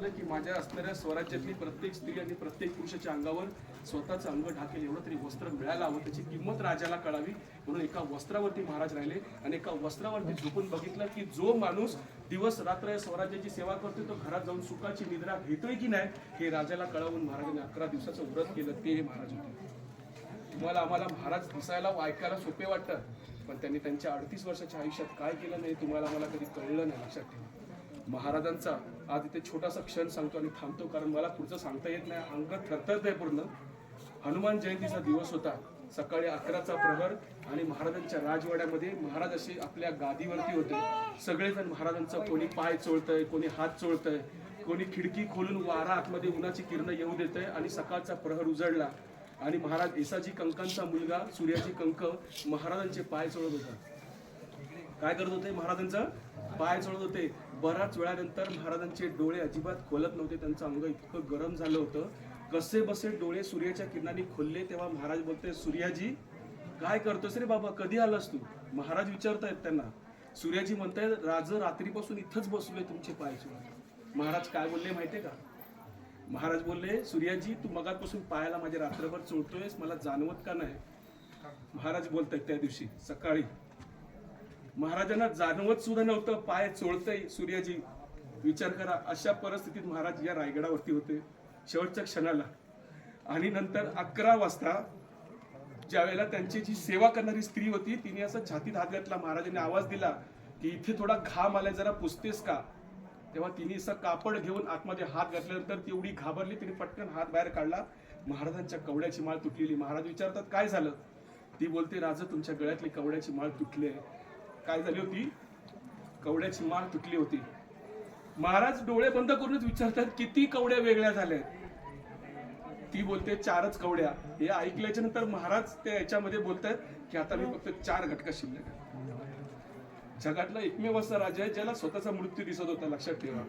की माझ्या असणाऱ्या स्वराज्यातली प्रत्येक स्त्री आणि प्रत्येक पुरुषाच्या अंगावर स्वतःचं अंग ढाकेल एवढं तरी वस्त्र मिळायला हवं त्याची किंमत राजाला कळावी. म्हणून एका वस्त्रावरती महाराज राहिले आणि एका वस्त्रावरती झोपून बघितलं की जो माणूस दिवस रात्र या स्वराज्याची सेवा करतोय तो घरात जाऊन सुखाची निद्रा घेतोय की नाही हे राजाला कळवून महाराजांनी अकरा दिवसाचं व्रत केलं ते हे महाराज होते. तुम्हाला आम्हाला महाराज दिसायला ऐकायला सोपे वाटतं पण त्यांनी त्यांच्या अडतीस वर्षाच्या आयुष्यात काय केलं नाही तुम्हाला आम्हाला कधी कळलं नाही लक्षात ठेवा. महाराजांचा आज इथे छोटासा क्षण सांगतो आणि थांबतो कारण मला पुढचं सांगता येत नाही. अंग थरथरत आहे पूर्ण. हनुमान जयंतीचा दिवस होता. सकाळी अकराचा प्रहर आणि महाराजांच्या राजवाड्यामध्ये महाराज असे आपल्या गादीवरती होते. सगळेजण महाराजांचा कोणी पाय चोळतंय कोणी हात चोळतंय कोणी खिडकी खोलून वारा आतमध्ये उन्हाची किरण येऊ देतंय आणि सकाळचा प्रहर उजळला. आणि महाराज एसाजी कंकांचा मुलगा सूर्याची कंक महाराजांचे पाय चोळत होता. काय करत होते? महाराजांचं पाय चढत होते. बराच वेळानंतर महाराजांचे डोळे अजिबात खोलत नव्हते. त्यांचं अंग इतकं गरम झालं होतं. कसे बसे डोळे सूर्याच्या किरणांनी खोलले तेव्हा महाराज बोलते सूर्याजी काय करतोस रे बाबा? कधी आलास तू? महाराज विचारतायत त्यांना. सूर्याजी म्हणताय राज रात्रीपासून इथंच बसलोय तुमचे पाय चोळत. महाराज काय बोलले माहितीये का? महाराज बोलले सूर्याजी तू मगापासून पायाला माझ्या रात्रभर चोळतोयस. मला जाणवत का नाही? महाराज बोलतायत त्या दिवशी सकाळी. महाराजांना जाणवत सुद्धा नव्हतं पाय चोळतंय सूर्याजी. विचार करा अशा परिस्थितीत महाराज या रायगडावरती होते शेवटच्या क्षणाला. आणि नंतर अकरा वाजता ज्या वेळेला त्यांची जी सेवा करणारी स्त्री होती तिने असं छातीत हात घातला महाराजांनी आवाज दिला की इथे थोडा घाम आलाय जरा पुसतेस का? तेव्हा तिने असं कापड घेऊन आतमध्ये हात घातल्यानंतर ती एवढी घाबरली तिने पटकन हात बाहेर काढला महाराजांच्या कवड्याची माळ तुटलेली. महाराज विचारतात काय झालं? ती बोलते राजा तुमच्या गळ्यातली कवड्याची माळ तुटली आहे. काय झाली होती? कवड्याची माळ तुटली होती. महाराज डोळे बंद करूनच विचारतात किती कवड्या वेगळ्या झाल्या? ती बोलते चारच कवड्या. हे ऐकल्याच्या नंतर महाराज त्या याच्यामध्ये बोलतात की आता मी फक्त चार घटका शिल्लक जगातला एकमेव असा राजा आहे ज्याला स्वतःचा मृत्यू दिसत होता लक्षात ठेवा.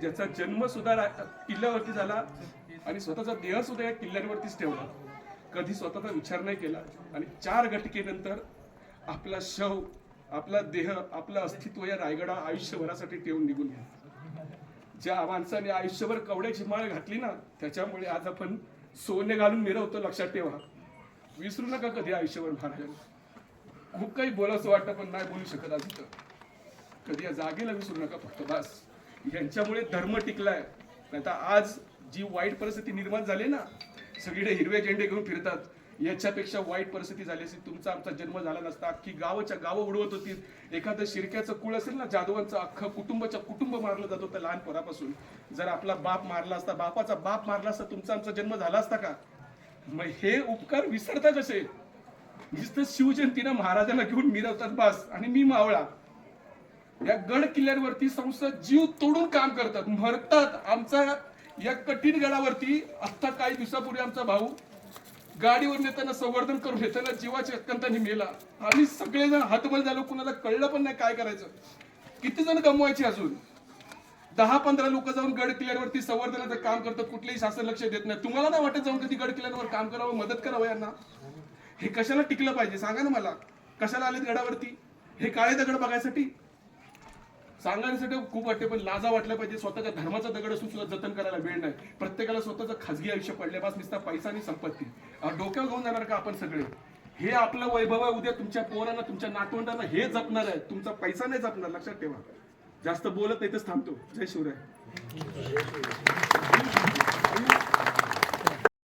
ज्याचा जन्म सुद्धा किल्ल्यावरती झाला आणि स्वतःचा देह सुद्धा या किल्ल्यांवरतीच ठेवला. कधी स्वतःचा विचार नाही केला. आणि चार घटकेनंतर आपला शव आपला देह आपलं अस्तित्व या रायगडा आयुष्यभरासाठी ठेवून निघून गेला. ज्या माणसाने आयुष्यभर कवड्याची माळ घातली ना त्याच्यामुळे आज आपण सोने घालून मिरवतो लक्षात ठेवा. विसरू नका कधी आयुष्यभर महाराजांना खूप काही बोलायचं वाटतं पण नाही बोलू शकत आज कधी या जागेला विसरू नका फक्त बस. यांच्यामुळे धर्म टिकलाय. नाही तर आज जी वाईट परिस्थिती निर्माण झाली ना सगळीकडे हिरवे झेंडे घेऊन फिरतात. याच्यापेक्षा वाईट परिस्थिती झाली असती तुमचा आमचा जन्म झाला नसता अख्खी गावाच्या गावं उडवत होती. एखादं शिरक्याचं कुळ असेल ना जाधवांचं अख्खं कुटुंबाच्या कुटुंब मारलं जात होतं लहानपणापासून जर आपला बाप मारला असता बापाचा बाप मारला असता तुमचा आमचा जन्म झाला असता का? मग हे उपकार विसरता कसे नुसतं शिवजयंतीनं महाराजांना घेऊन मिरवतात बस आणि मी मावळा. या गड किल्ल्यांवरती संसद जीव तोडून काम करतात मरतात. आमचा या कठीण गडावरती आता काही दिवसापूर्वी आमचा भाऊ गाडीवर नेताना संवर्धन करून घेताना जीवाच्या अत्यंताने मेला आम्ही सगळेजण हातमध्ये झालो कुणाला कळलं पण नाही काय करायचं. किती जण गमवायचे अजून? दहा पंधरा लोक जाऊन गड किल्ल्यावरती संवर्धनाचं काम करतात कुठलेही शासन लक्ष देत नाही. तुम्हाला नाही वाटत जाऊन कधी गड किल्ल्यांवर काम करावं मदत करावं यांना? हे कशाला टिकलं पाहिजे? सांगा ना मला. कशाला आलेत गडावरती? हे काळे दगड बघायसाठी? सांगण्यासाठी खूप वाटते पण लाजा वाटल्या पाहिजे. स्वतःच्या धर्माचा दगड असून सुद्धा जतन करायला वेळ नाही. प्रत्येकाला स्वतःचं खाजगी आयुष्य पडल्यापास निसता नुसता पैसा आणि संपत्ती. डोक्यावर घेऊन जाणार का आपण सगळे? हे आपलं वैभव आहे. उद्या तुमच्या पोरांना तुमच्या नातवंडांना हे जपणार आहे. तुमचा पैसा नाही जपणार. लक्षात ठेवा. जास्त बोलत नाही थांबतो. जय शिवराय.